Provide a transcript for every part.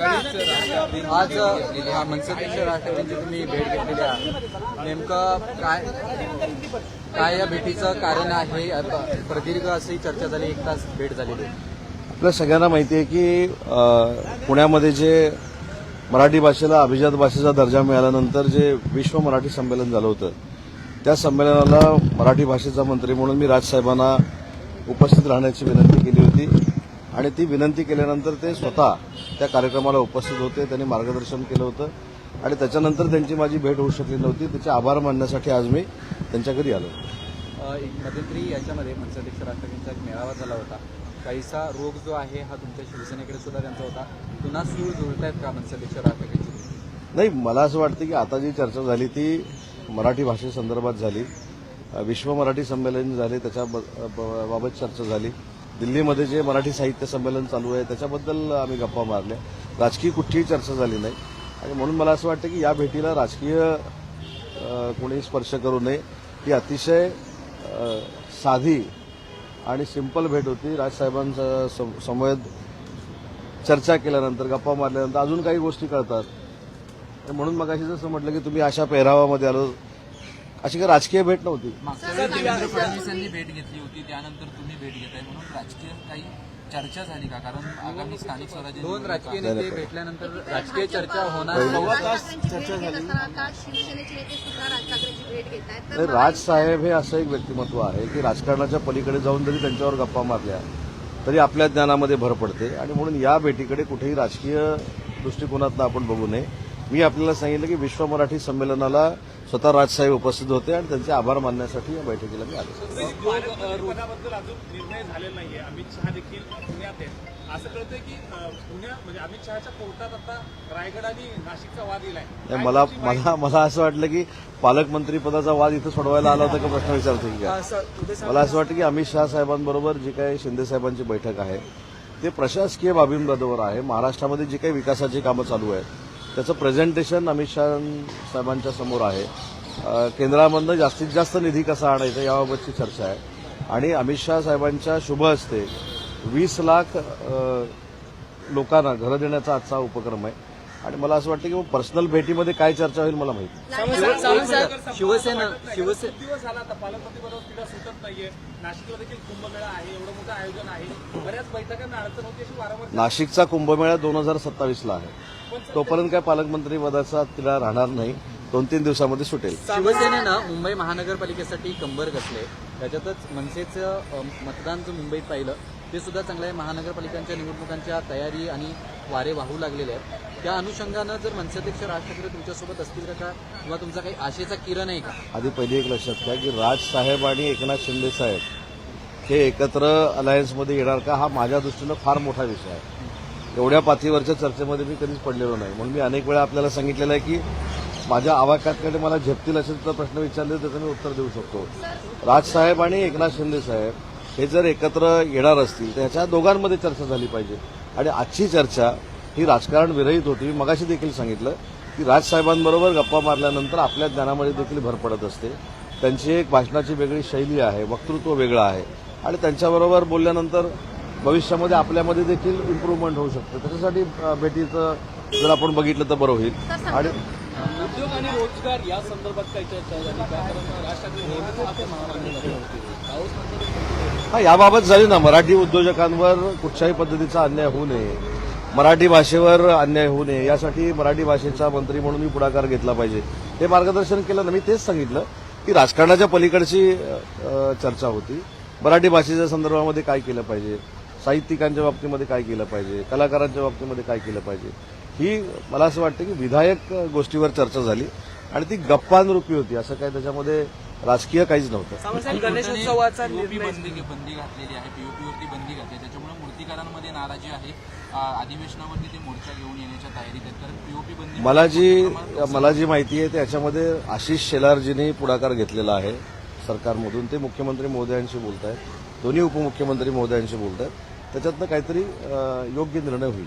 आज या मनसेपेक्ष राष्ट्रपतींची तुम्ही भेट घेतलेली आहे. नेमकं काय काय या भेटीचं कारण आहे? प्रदीर्घ अशी चर्चा झाली एक तास भेट झालेली. आपल्या सगळ्यांना माहिती आहे की पुण्यामध्ये जे मराठी भाषेला अभिजात भाषेचा दर्जा मिळाल्यानंतर जे विश्व मराठी संमेलन झालं होतं त्या संमेलनाला मराठी भाषेचा मंत्री म्हणून मी राजसाहेबांना उपस्थित राहण्याची विनंती केली होती. आणि ती विनंती केल्यानंतर ते स्वतः त्या कार्यक्रमाला उपस्थित होते त्यांनी मार्गदर्शन केलं होतं. आणि त्याच्यानंतर त्यांची माझी भेट होऊ शकली नव्हती. त्याचे आभार मानण्यासाठी आज मी त्यांच्या घरी आलो. मध्यंतरी एक मनसे याच्यामध्ये राज ठाकरेंचा एक मेळावा झाला होता. काहीसा रोग जो आहे हा तुमच्या शिवसेनेकडे सुद्धा त्यांचा होता. पुन्हा सूळ जुळतायत का मनसेपेक्ष राष्ट्रवादीची नाही मला असं वाटतं की आता जी चर्चा झाली ती मराठी भाषेसंदर्भात झाली. विश्व मराठी संमेलन झाले त्याच्या ब- ब- बाबत चर्चा झाली. दिल्लीमध्ये जे मराठी साहित्य संमेलन चालू आहे त्याच्याबद्दल आम्ही गप्पा मारल्या. राजकीय कुठलीही चर्चा झाली नाही. आणि म्हणून मला असं वाटतं की या भेटीला राजकीय कोणी स्पर्श करू नये. ही अतिशय साधी आणि सिंपल भेट होती. राजसाहेबांचा सम- समवेत चर्चा केल्यानंतर गप्पा मारल्यानंतर अजून काही गोष्टी कळतात. म्हणून मग अशी जसं म्हटलं की तुम्ही अशा पेहरावामध्ये आलो. अशी काही राजकीय भेट नव्हती. मागच्या वेळी देवेंद्र फडणवीसांनी भेट घेतली होती त्यानंतर तुम्ही भेट घेताय म्हणून राजकीय काही चर्चा झाली का? कारण आगामी स्थानिक स्वराज्य दोन राजकीय नेते भेटल्यानंतर राजकीय चर्चा होणार चर्चा झाली. आता शिवसेनेचे नेते सुद्धा राज राजसाहेब हे असं एक व्यक्तिमत्व आहे की राजकारणाच्या पलीकडे जाऊन जरी त्यांच्यावर गप्पा मारल्या तरी आपल्या ज्ञानामध्ये भर पडते. आणि म्हणून या भेटीकडे कुठेही राजकीय दृष्टिकोनातनं आपण बघू नये. मी आपल्याला सांगितलं की विश्व मराठी संमेलनाला स्वतः राजसाहेब उपस्थित होते आणि त्यांचे आभार मानण्यासाठी या बैठकीला मी आलो. पदाबद्दल अजून निर्णय झालेला नाहीये. अमित शहा देखील पुण्यात आहेत. असं कळतंय की पुण्या म्हणजे अमित शहाच्या कोर्टात आता रायगड आणि नाशिकचा वाद नाही, मला मला मला असं वाटलं की पालकमंत्री पदाचा वाद इथं सोडवायला आला होता का प्रश्न विचारतो की काय? मला असं वाटतं की अमित शहा साहेबांबरोबर जी काही शिंदे साहेबांची बैठक आहे ते प्रशासकीय बाबींबरोबर आहे. महाराष्ट्रामध्ये जी काही विकासाची कामं चालू आहेत त्याचं प्रेझेंटेशन अमित शहा साहेबांच्या समोर आहे. केंद्रामधनं जास्तीत जास्त निधी कसा आणायचा याबाबतची चर्चा आहे. आणि अमित शहा साहेबांच्या शुभ हस्ते वीस लाख लोकांना घरं देण्याचा आजचा उपक्रम आहे. आणि मला असं वाटतं की पर्सनल भेटीमध्ये काय चर्चा होईल मला माहिती नाही. शिवसेना शिवसेना खूप दिवस झाला आता पालकमंत्री पदावर तिला सुटत नाहीये. नाशिकला देखील कुंभमेळा आहे एवढं मोठं आयोजन आहे. बऱ्याच बैठकांना अडचण होती अशी वारंवार नाशिकचा कुंभमेळा दोन हजार सत्तावीसला आहे. तोपर्यंत काय पालकमंत्री पदाचा तिला राहणार नाही. दोन तीन दिवसामध्ये सुटेल. शिवसेनेनं मुंबई महानगरपालिकेसाठी कंबर कसले त्याच्यातच मनसेचं मतदान जर मुंबईत पाहिलं ते सुद्धा चांगलं आहे. महानगरपालिकांच्या निवडणुकांच्या तयारी आणि वारे वाहू लागलेले आहेत. त्या अनुषंगानं जर मनसेध्यक्ष राज ठाकरे तुमच्यासोबत असतील का का? किंवा तुमचा काही आशेचा किरण आहे का? आधी पहिली एक लक्षात घ्या की राज साहेब आणि एकनाथ शिंदे साहेब हे एकत्र अलायन्समध्ये येणार का? हा माझ्या दृष्टीनं फार मोठा विषय आहे. एवढ्या पातळीवरच्या चर्चेमध्ये मी कधीच पडलेलो नाही. म्हणून मी अनेक वेळा आपल्याला सांगितलेलं आहे की माझ्या आवाकातकडे मला झेपतील असेल तर प्रश्न विचारले तर त्याचं मी उत्तर देऊ शकतो. राजसाहेब आणि एकनाथ शिंदे साहेब हे जर एकत्र येणार असतील तर ह्याच्या दोघांमध्ये चर्चा झाली पाहिजे. आणि आजची चर्चा ही राजकारण विरहित होती. मी मगाशी देखील सांगितलं की राजसाहेबांबरोबर गप्पा मारल्यानंतर आपल्या ज्ञानामध्ये देखील भर पडत असते. त्यांची एक भाषणाची वेगळी शैली आहे वक्तृत्व वेगळं आहे. आणि त्यांच्याबरोबर बोलल्यानंतर भविष्यामध्ये आपल्यामध्ये देखील इम्प्रूव्हमेंट होऊ शकतं. त्याच्यासाठी भेटीचं जर आपण बघितलं तर बरं होईल. आणि उद्योग आणि रोजगार या संदर्भात काही चर्चा झाली हा याबाबत झाली ना. मराठी उद्योजकांवर कुठच्याही पद्धतीचा अन्याय होऊ नये. मराठी भाषेवर अन्याय होऊ नये. यासाठी मराठी भाषेचा मंत्री म्हणून मी पुढाकार घेतला पाहिजे. हे मार्गदर्शन केलं ना. मी तेच सांगितलं की राजकारणाच्या पलीकडची चर्चा होती. मराठी भाषेच्या संदर्भामध्ये काय केलं पाहिजे? साहित्यिकांच्या बाबतीमध्ये काय केलं पाहिजे? कलाकारांच्या बाबतीमध्ये काय केलं पाहिजे? ही मला असं वाटतं की विधायक गोष्टीवर चर्चा झाली आणि ती गप्पांरूपी होती. असं काय त्याच्यामध्ये राजकीय काहीच नव्हतं. गणेशोत्सवाचा बंदी बंदी घातलेली आहे पीओपीवरती बंदी घातली आहे. त्याच्यामुळे मूर्तीकारांमध्ये नाराजी आहे. अधिवेशनावरती ते मोर्चा घेऊन येण्याच्या तयारीत आहेत. कारण पीओपी बंदी मला जी मला जी माहिती आहे त्याच्यामध्ये आशिष शेलारजींनी पुढाकार घेतलेला आहे सरकारमधून. ते मुख्यमंत्री महोदयांशी बोलत आहेत दोन्ही उपमुख्यमंत्री महोदयांशी बोलत आहेत त्याच्यातनं काहीतरी योग्य निर्णय होईल.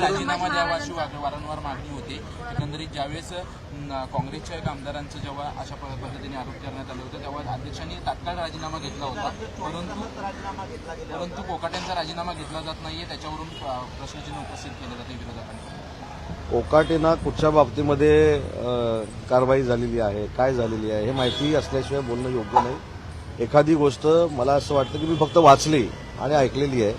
राजीनामा द्यावा अशी वा- वारंवार मागणी होती. एकंदरीत ज्यावेळेस न, काँग्रेसच्या एका आमदारांचं जेव्हा अशा प- पद्धतीने आरोप करण्यात आले होते तेव्हा अध्यक्षांनी तात्काळ राजीनामा घेतला होता. परंतु परंतु कोकाट्यांचा राजीनामा घेतला जात नाहीये. त्याच्यावरून प्रश्नचिन्ह उपस्थित केले जाते विरोधकांनी. कोकाटेना कुठच्या बाबतीमध्ये कारवाई झालेली आहे? काय झालेली आहे? हे माहिती असल्याशिवाय बोलणं योग्य नाही. एखादी गोष्ट मला असं वाटतं की मी फक्त वाचली आणि ऐकलेली आहे.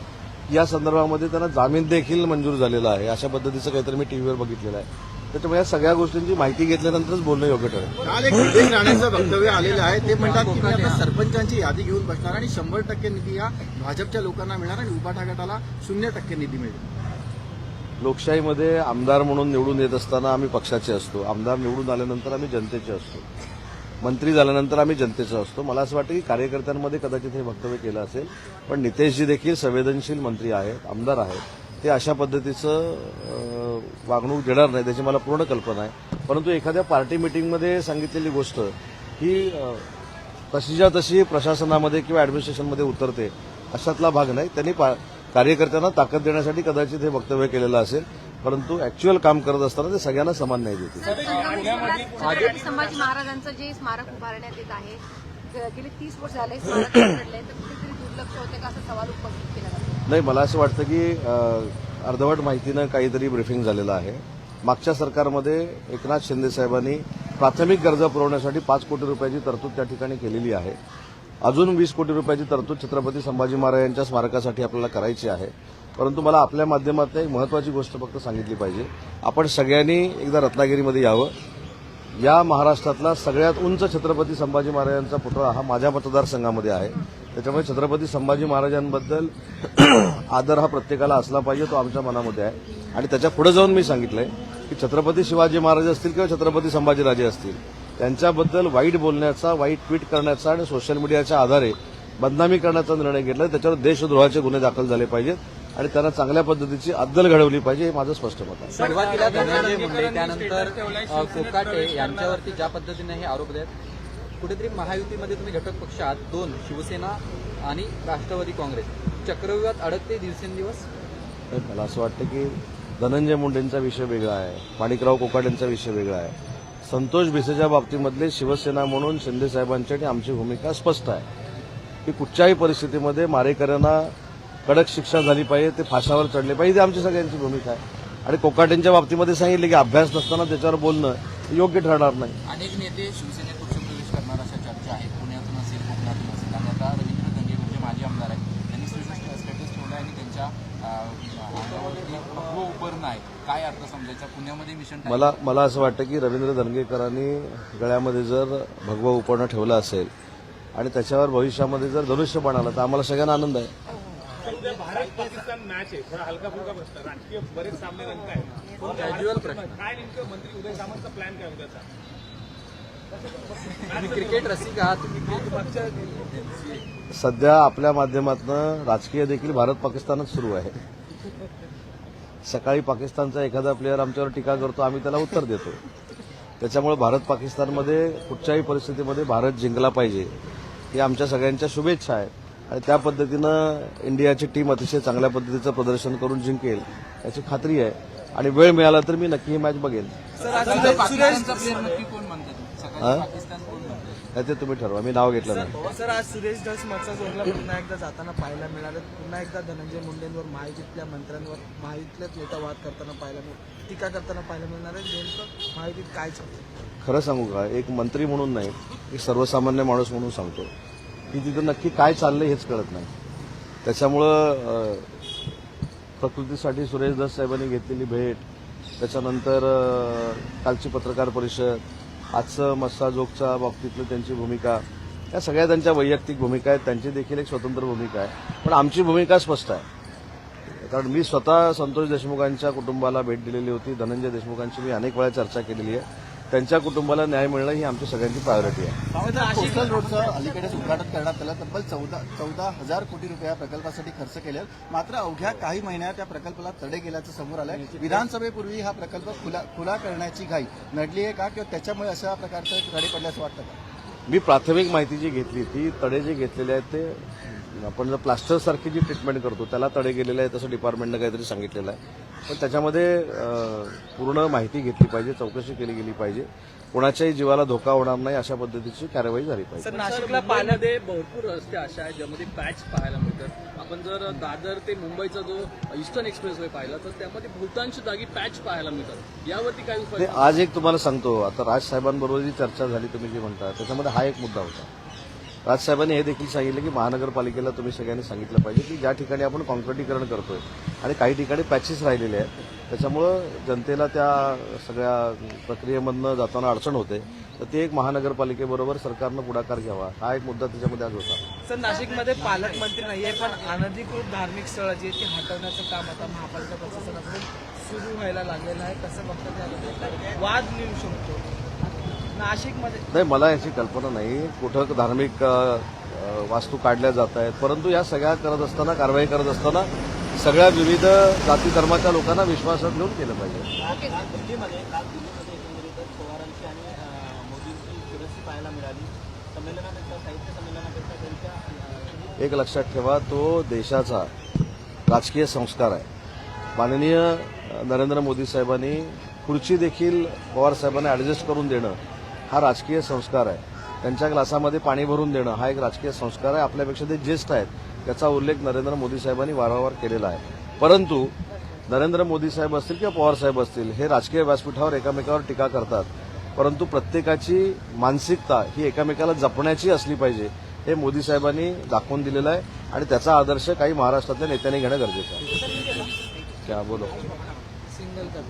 या संदर्भामध्ये त्यांना जामीन देखील मंजूर झालेला आहे. अशा पद्धतीचं काहीतरी मी टीव्हीवर बघितलेलं आहे. त्याच्यामुळे या सगळ्या गोष्टींची माहिती घेतल्यानंतरच बोलणं योग्य ठरेल. राणेंचं वक्तव्य आलेलं आहे. ते म्हणतात की मी आता सरपंचांची यादी घेऊन बसणार आणि शंभर टक्के निधी हा भाजपच्या लोकांना मिळणार आणि उभाटा गटाला शून्य टक्के निधी मिळेल. लोकशाहीमध्ये आमदार म्हणून निवडून येत असताना आम्ही पक्षाचे असतो. आमदार निवडून आल्यानंतर आम्ही जनतेचे असतो. मंत्री झाल्यानंतर आम्ही जनतेचा असतो. मला असं वाटतं की कार्यकर्त्यांमध्ये कदाचित हे वक्तव्य केलं असेल. पण नितेशजी देखील संवेदनशील मंत्री आहेत आमदार आहेत. ते अशा पद्धतीचं वागणूक देणार नाही त्याची मला पूर्ण कल्पना आहे. परंतु एखाद्या पार्टी मिटिंगमध्ये सांगितलेली गोष्ट ही तशीच्या तशी प्रशासनामध्ये किंवा ॲडमिनिस्ट्रेशनमध्ये उतरते अशातला भाग नाही. त्यांनी पा- कार्यकर्त्यांना ताकद देण्यासाठी कदाचित हे वक्तव्य केलेलं असेल. परंतु ऍक्च्युअल काम करत असताना ते सगळ्यांना समान देतील. छत्रपती संभाजी महाराजांचं जे स्मारक उभारण्यात येत आहे गेले तीस वर्ष झाले स्मारक घडलंय तर कुठेतरी दुर्लक्ष होते का असा सवाल उपस्थित केला जातो? नाही मला असं वाटतं की अर्धवट माहितीनं काहीतरी ब्रिफिंग झालेलं आहे. मागच्या सरकारमध्ये एकनाथ शिंदे साहेबांनी प्राथमिक गरजा पुरवण्यासाठी पाच कोटी रुपयाची तरतूद त्या ठिकाणी केलेली आहे. अजून वीस कोटी रुपयाची तरतूद छत्रपती संभाजी महाराज यांच्या स्मारकासाठी आपल्याला करायची आहे. परंतु मला आपल्या माध्यमातून एक महत्वाची गोष्ट फक्त सांगितली पाहिजे. आपण सगळ्यांनी एकदा रत्नागिरीमध्ये यावं. या महाराष्ट्रातला सगळ्यात उंच छत्रपती संभाजी महाराजांचा पुतळा हा माझ्या मतदारसंघामध्ये आहे. त्याच्यामुळे छत्रपती संभाजी महाराजांबद्दल आदर हा प्रत्येकाला असला पाहिजे तो आमच्या मनामध्ये आहे. आणि त्याच्या पुढे जाऊन मी सांगितलंय की छत्रपती शिवाजी महाराज असतील किंवा छत्रपती संभाजीराजे असतील त्यांच्याबद्दल वाईट बोलण्याचा वाईट ट्विट करण्याचा आणि सोशल मीडियाच्या आधारे बदनामी करण्याचा निर्णय घेतला त्याच्यावर देशद्रोहाचे गुन्हे दाखल झाले पाहिजेत. आणि त्यांना चांगल्या पद्धतीची अद्दल घडवली पाहिजे हे माझं स्पष्ट मत आहे. सुरुवातीला धनंजय मुंडे त्यानंतर कोकाटे यांच्यावरती ज्या पद्धतीने हे आरोप आहेत कुठेतरी महायुतीमध्ये तुम्ही घटक पक्ष आहात दोन शिवसेना आणि राष्ट्रवादी काँग्रेस चक्रव्यूहात अडकते दिवसेंदिवस? मला असं वाटतं की धनंजय मुंडेंचा विषय वेगळा आहे माणिकराव कोकाटेंचा विषय वेगळा आहे. संतोष भिसेच्या बाबतीमधले शिवसेना म्हणून शिंदे साहेबांची आणि आमची भूमिका स्पष्ट आहे. की कुठच्याही परिस्थितीमध्ये मारेकऱ्यांना कडक शिक्षा झाली पाहिजे ते फाशावर चढले पाहिजे. आमची सगळ्यांची भूमिका आहे. आणि कोकाटेंच्या बाबतीमध्ये सांगितले की अभ्यास नसताना त्याच्यावर बोलणं योग्य ठरणार नाही. अनेक नेते शिवसेनेत पक्षप्रवेश करणार अशा चर्चा आहेत. पुण्यातून असेल कोकणातून असेल. आणि आता रवींद्र दंगेकर जे माजी आमदार आहेत त्यांनी स्टेटस स्टेटस ठेवलं आणि त्यांच्या उपरणं आहे काय अर्थ समजायचा? पुण्यामध्ये मिशन मला मला असं वाटतं की रवींद्र दनगेकरांनी गळ्यामध्ये जर भगवं उपरणं ठेवलं असेल आणि त्याच्यावर भविष्यामध्ये जर धनुष्यबाण आलं तर आम्हाला सगळ्यांना आनंद आहे. भारत पाकिस्तान मॅच आहे. थोडा हलका फुलका प्रश्न राजकीय बरेच सामने रंग आहे कॅज्युअल प्रश्न. काय नेमकं मंत्री उदय सामंतचा प्लॅन काय उद्याचा क्रिकेट रसिक आहात सध्या आपल्या माध्यमातून राजकीय देखील भारत पाकिस्तानच सुरू आहे. सकाळी पाकिस्तानचा एखादा प्लेअर आमच्यावर टीका करतो आम्ही त्याला उत्तर देतो. त्याच्यामुळे भारत पाकिस्तानमध्ये कुठच्याही परिस्थितीमध्ये भारत जिंकला पाहिजे ही आमच्या सगळ्यांच्या शुभेच्छा आहेत. आणि त्या पद्धतीनं इंडियाची टीम अतिशय चांगल्या पद्धतीचं प्रदर्शन करून जिंकेल याची खात्री आहे. आणि वेळ मिळाला तर मी नक्की ही मॅच नाही ते तुम्ही ठरवा. मी नाव घेतलं नाही. सर आज सुरेश धस जोडला पुन्हा एकदा जाताना पाहायला मिळालं. पुन्हा एकदा धनंजय मुंडेंवर महायुतीतल्या मंत्र्यांवर महायुतीतल्याच नेता वाद करताना पाहायला मिळ टीका करताना पाहायला मिळणार आहे. नेमकं महायुतीत काय चालतं खरं सांगू का? एक मंत्री म्हणून नाही एक सर्वसामान्य माणूस म्हणून सांगतो. की तिथं नक्की काय चाललंय हेच कळत नाही. त्याच्यामुळं प्रकृतीसाठी सुरेश दस साहेबांनी घेतलेली भेट त्याच्यानंतर कालची पत्रकार परिषद आजचं मस्साजोगच्या बाबतीतलं त्यांची भूमिका या सगळ्या त्यांच्या वैयक्तिक भूमिका आहेत. त्यांची देखील एक स्वतंत्र भूमिका आहे. पण आमची भूमिका स्पष्ट आहे. कारण मी स्वतः संतोष देशमुखांच्या कुटुंबाला भेट दिलेली होती. धनंजय देशमुखांची मी अनेक वेळा चर्चा केलेली आहे. त्यांच्या कुटुंबाला न्याय मिळणं ही आमची सगळ्यांची प्रायोरिटी आहे. कोस्टल रोडचं अलीकडेच उद्घाटन करण्यात आलं. तब्बल चौदा चौदा हजार कोटी रुपये या प्रकल्पासाठी खर्च केले. मात्र अवघ्या काही महिन्यात या प्रकल्पाला तडे गेल्याचं समोर आलंय. विधानसभेपूर्वी हा प्रकल्प खुला खुला करण्याची घाई नडली आहे का? किंवा त्याच्यामुळे अशा प्रकारचं तडे पडल्याचं वाटतं का? मी प्राथमिक माहिती जी घेतली ती तडे जे घेतलेले आहेत ते आपण जर प्लास्टर सारखी जी ट्रीटमेंट करतो त्याला तडे गेलेले आहे तसं डिपार्टमेंटनं काहीतरी सांगितलेलं आहे. पण त्याच्यामध्ये पूर्ण माहिती घेतली पाहिजे चौकशी केली गेली पाहिजे. कोणाच्याही जीवाला धोका होणार नाही अशा पद्धतीची कार्यवाही झाली पाहिजे. नाशिकला पाण्यामध्ये भरपूर रस्ते असे आहेत ज्यामध्ये पॅच पाहायला मिळतात. आपण जर दादर ते मुंबईचा जो ईस्टर्न एक्सप्रेस वे पाहिला तर त्यामध्ये बहुतांश जागी पॅच पाहायला मिळतात. यावरती काय उपाय आज एक तुम्हाला सांगतो. आता राज साहेबांबरोबर जी चर्चा झाली तुम्ही जी म्हणता त्याच्यामध्ये हा एक मुद्दा होता. राजसाहेबांनी हे देखील सांगितलं की महानगरपालिकेला तुम्ही सगळ्यांनी सांगितलं पाहिजे की ज्या ठिकाणी आपण कॉन्क्रिटीकरण करतोय आणि काही ठिकाणी पॅचेस राहिलेले आहेत त्याच्यामुळं जनतेला त्या सगळ्या प्रक्रियेमधनं जाताना अडचण होते. तर ते एक महानगरपालिकेबरोबर सरकारनं पुढाकार घ्यावा हा एक मुद्दा त्याच्यामध्ये आज होता. सर नाशिकमध्ये पालकमंत्री नाहीये पण अनधिकृत धार्मिक स्थळं जी आहेत ती हटवण्याचं काम आता महापालिका प्रशासनाकडून सुरू व्हायला लागलेलं आहे. कसं बघता वाद मिळू शकतो. नाशिकमध्ये. नाही मला याची कल्पना नाही. कुठं धार्मिक वास्तू काढल्या जात आहेत. परंतु या सगळ्या करत असताना कारवाई करत असताना सगळ्या विविध जाती धर्माच्या लोकांना विश्वासात घेऊन केलं पाहिजे. एक लक्षात ठेवा तो देशाचा राजकीय संस्कार आहे. माननीय नरेंद्र मोदी साहेबांनी खुर्ची देखील पवार साहेबांना ॲडजस्ट करून देणं हा राजकीय संस्कार आहे. त्यांच्या ग्लासामध्ये पाणी भरून देणं हा एक राजकीय संस्कार आहे. आपल्यापेक्षा ते ज्येष्ठ आहेत. त्याचा उल्लेख नरेंद्र मोदी साहेबांनी वारंवार केलेला आहे. परंतु नरेंद्र मोदी साहेब असतील किंवा पवार साहेब असतील हे राजकीय व्यासपीठावर एकामेकावर टीका करतात. परंतु प्रत्येकाची मानसिकता ही एकमेकाला जपण्याची असली पाहिजे हे मोदी साहेबांनी दाखवून दिलेलं आहे. आणि त्याचा आदर्श काही महाराष्ट्रातल्या नेत्यांनी घेणं गरजेचं आहे. क्या बोलो? सिंगल